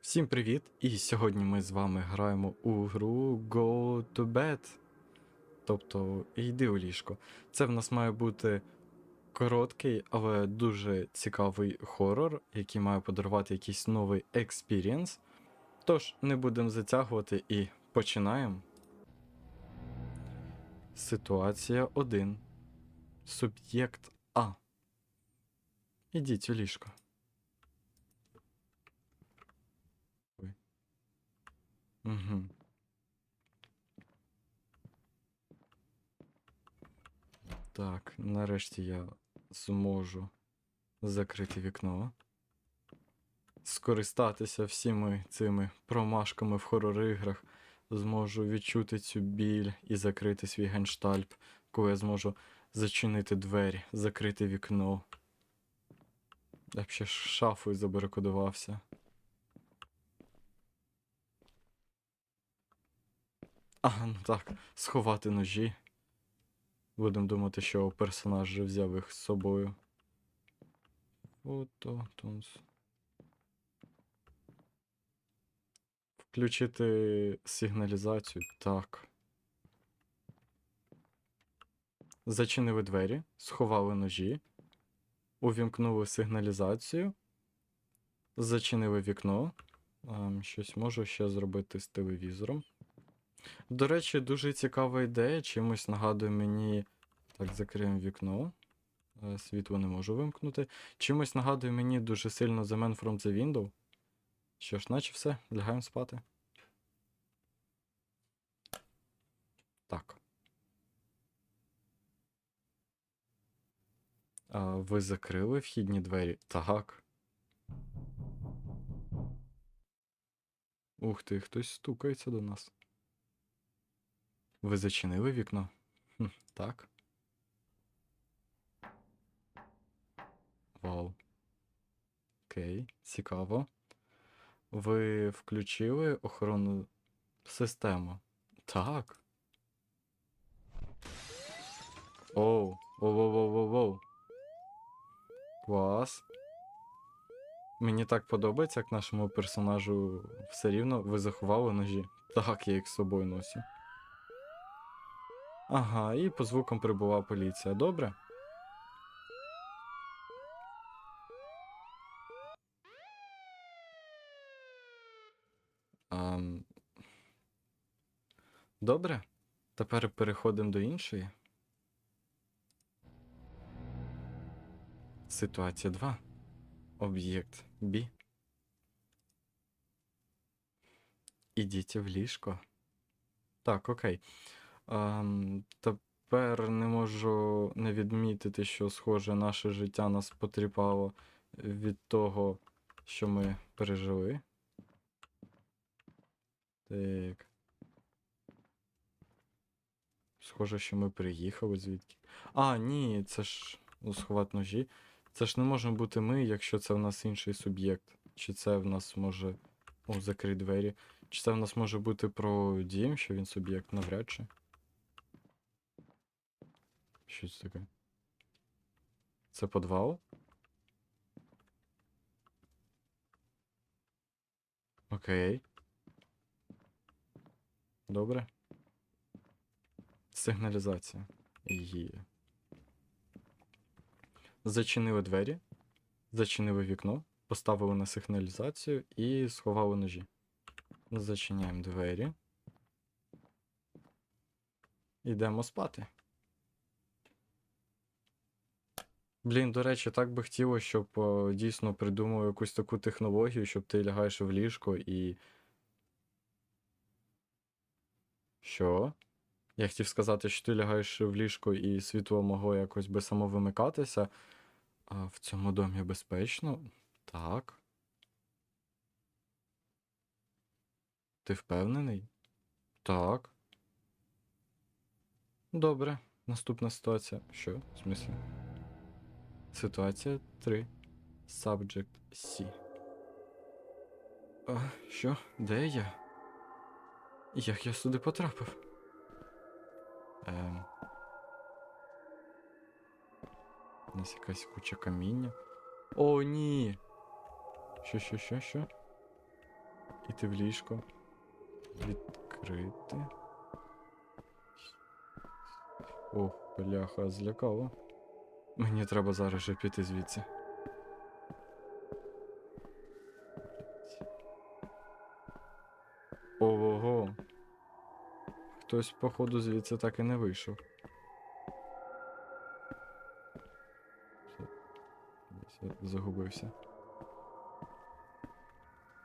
Всім привіт! І сьогодні ми з вами граємо у гру Go to Bed. Тобто йди у ліжко. Це в нас має бути короткий, але дуже цікавий хорор, який має подарувати якийсь новий експірієнс. Тож, не будемо затягувати і починаємо. Ситуація 1. Суб'єкт А. Ідіть у ліжко. Угу. Так, нарешті я зможу закрити вікно. Скористатися всіми цими промашками в хорор-іграх. Зможу відчути цю біль і закрити свій генштальп, коли я зможу зачинити двері, закрити вікно. Я б ще шафою забарикодувався. А, ну так, сховати ножі. Будемо думати, що персонаж вже взяв їх з собою. Фото, тунс. Включити сигналізацію. Так. Зачинили двері, сховали ножі, увімкнули сигналізацію, зачинили вікно. Ем, щось можу ще зробити з телевізором. До речі, дуже цікава ідея. Чимось нагадує мені. Так, закриємо вікно. Е, Світло не можу вимкнути. Чимось нагадує мені дуже сильно The Man from the Window. Що ж, наче все, лягаємо спати. Так. А, ви закрили вхідні двері? Так. Ух ти, хтось стукається до нас. Ви зачинили вікно? Так. Вау. Окей, цікаво. Ви включили охоронну систему? Так. Оу, воу-воу-воу-воу. Клас. Мені так подобається, як нашому персонажу все рівно ви заховали ножі. Так, я їх з собою носю. Ага, і по звукам прибула поліція. Добре? Ам... Добре. Тепер переходимо до іншої. Ситуація 2. Об'єкт Б. Ідіть в ліжко. Так, окей. Ем, тепер не можу не відмітити, що, схоже, наше життя нас потріпало від того, що ми пережили. Так. Схоже, що ми приїхали звідки. А, ні, це ж ну, сховати ножі. Це ж не може бути ми, якщо це в нас інший суб'єкт. Чи це в нас може. О, закрий двері. Чи це в нас може бути про дім, що він суб'єкт навряд чи. Що це таке? Це подвал? Окей. Добре. Сигналізація. Є. Зачинили двері, зачинили вікно, поставили на сигналізацію і сховали ножі. Зачиняємо двері. Йдемо спати. Блін, до речі, так би хотілося, щоб е, дійсно придумав якусь таку технологію, щоб ти лягаєш в ліжко і. Що? Я хотів сказати, що ти лягаєш в ліжко і світло могло якось би само вимикатися. А в цьому домі безпечно? Так. Ти впевнений? Так. Добре. Наступна ситуація. Що? В смислі? Ситуація 3. Subject C. А, що? Де я? Як я сюди потрапив? Ем. У нас якась куча каміння. О, ні. Що, що, що, що? іти в ліжко. Відкрити. Ох, бляха, злякало. Мені треба зараз же піти звідси. Ого. Хтось, походу, звідси так і не вийшов. Загубився.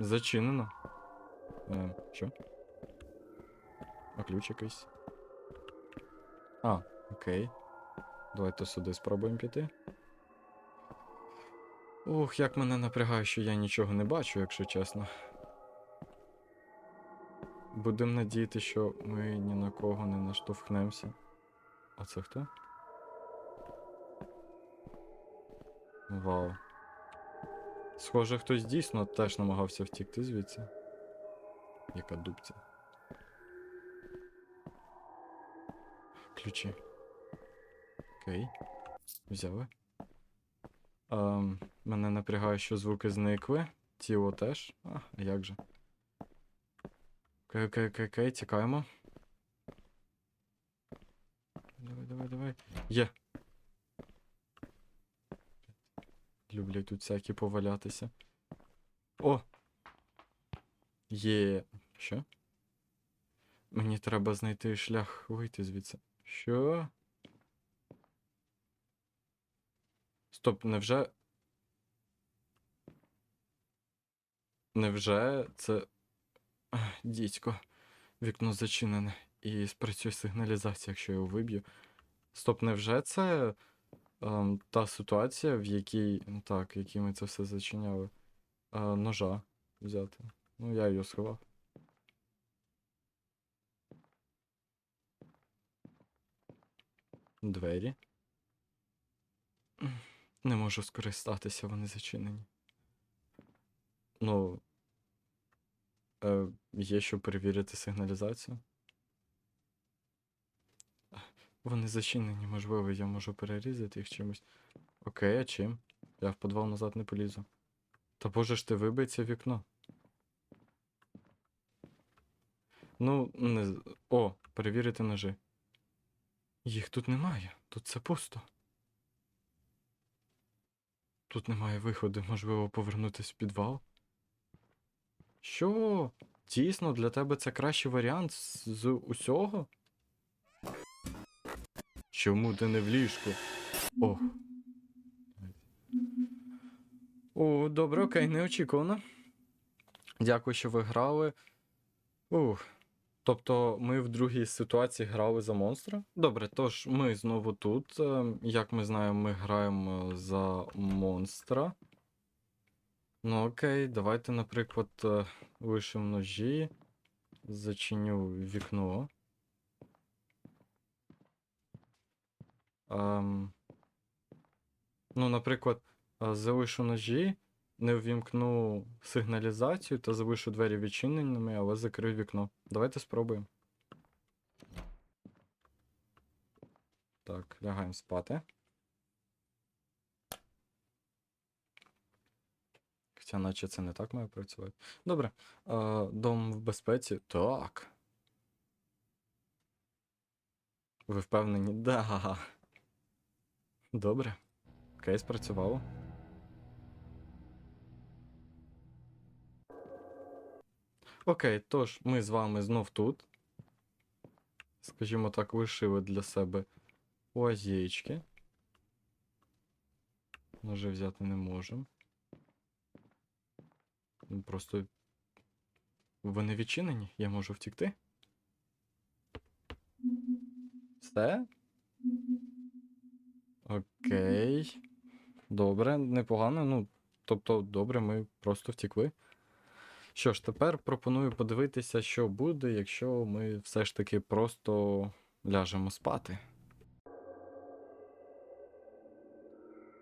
Зачинено. Е, що? А ключ якийсь. А, окей. Давайте сюди спробуємо піти. Ух, як мене напрягає, що я нічого не бачу, якщо чесно. Будемо надіяти, що ми ні на кого не наштовхнемося. А це хто? Вау. Схоже, хтось дійсно теж намагався втікти звідси. Яка дубця. Ключі. Окей. Взяли. Ем, мене напрягає, що звуки зникли. Тіло теж. А, а як же? Окей, окей, окей, тікаємо. Давай, давай, давай. Є. Люблять тут всякі повалятися. О! Є. Що? Мені треба знайти шлях вийти звідси. Що? Стоп, невже. Невже це. Дідько, вікно зачинене і спрацює сигналізація, якщо я його виб'ю. Стоп, невже це ем, та ситуація, в якій. ну Так, в якій ми це все зачиняли? Е, ножа взяти. Ну, я його сховав. Двері. Не можу скористатися, вони зачинені. Ну. Е, є що перевірити сигналізацію. Вони зачинені, можливо, я можу перерізати їх чимось. Окей, а чим? Я в підвал назад не полізу. Та боже ж ти вибий це вікно. Ну, не... О, перевірити ножи. Їх тут немає. Тут все пусто. Тут немає виходу, можливо, повернутися в підвал. Що? Дійсно, для тебе це кращий варіант з, усього? Чому ти не в ліжку? О. О, добре, окей, неочікувано. Дякую, що ви грали. Ух. Тобто ми в другій ситуації грали за монстра. Добре, тож ми знову тут. Е, Як ми знаємо, ми граємо за монстра. Ну окей, давайте, наприклад, е, лишимо ножі. Зачиню вікно. Ем, ну, наприклад, е, залишу ножі, не увімкну сигналізацію та залишу двері відчиненими, але закрию вікно. Давайте спробуємо. Так, лягаємо спати. Хоча наче це не так має працювати. Добре. Е, дом в безпеці. Так. Ви впевнені? Да. Добре. Окей, спрацювало. Окей, тож ми з вами знов тут. Скажімо так, лишили для себе лазєчки. Ножи взяти не можемо. Ну, Просто. Вони відчинені, я можу втікти. Все? Окей. Добре, непогано. Ну, тобто, добре, ми просто втікли. Що ж, тепер пропоную подивитися, що буде, якщо ми все ж таки просто ляжемо спати.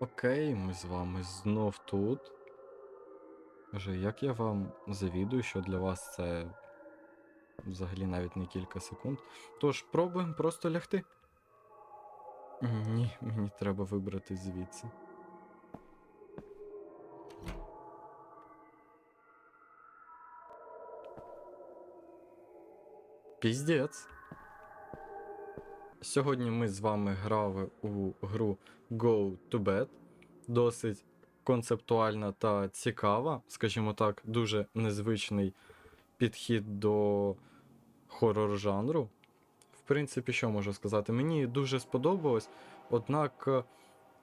Окей, ми з вами знов тут. Боже, як я вам завідую, що для вас це взагалі навіть не кілька секунд. Тож пробуємо просто лягти. Ні, мені треба вибрати звідси. Піздець. Сьогодні ми з вами грали у гру Go to Bed. Досить концептуальна та цікава, скажімо так, дуже незвичний підхід до хорор жанру. В принципі, що можу сказати? Мені дуже сподобалось, однак е,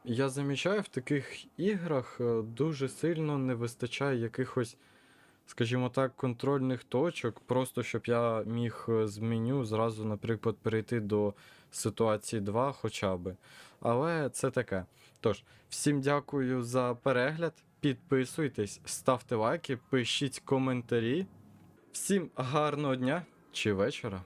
я замічаю в таких іграх е, дуже сильно не вистачає якихось, скажімо так, контрольних точок, просто щоб я міг е, з меню зразу, наприклад, перейти до ситуації 2 хоча би. Але це таке. Тож, всім дякую за перегляд. Підписуйтесь, ставте лайки, пишіть коментарі. Всім гарного дня чи вечора.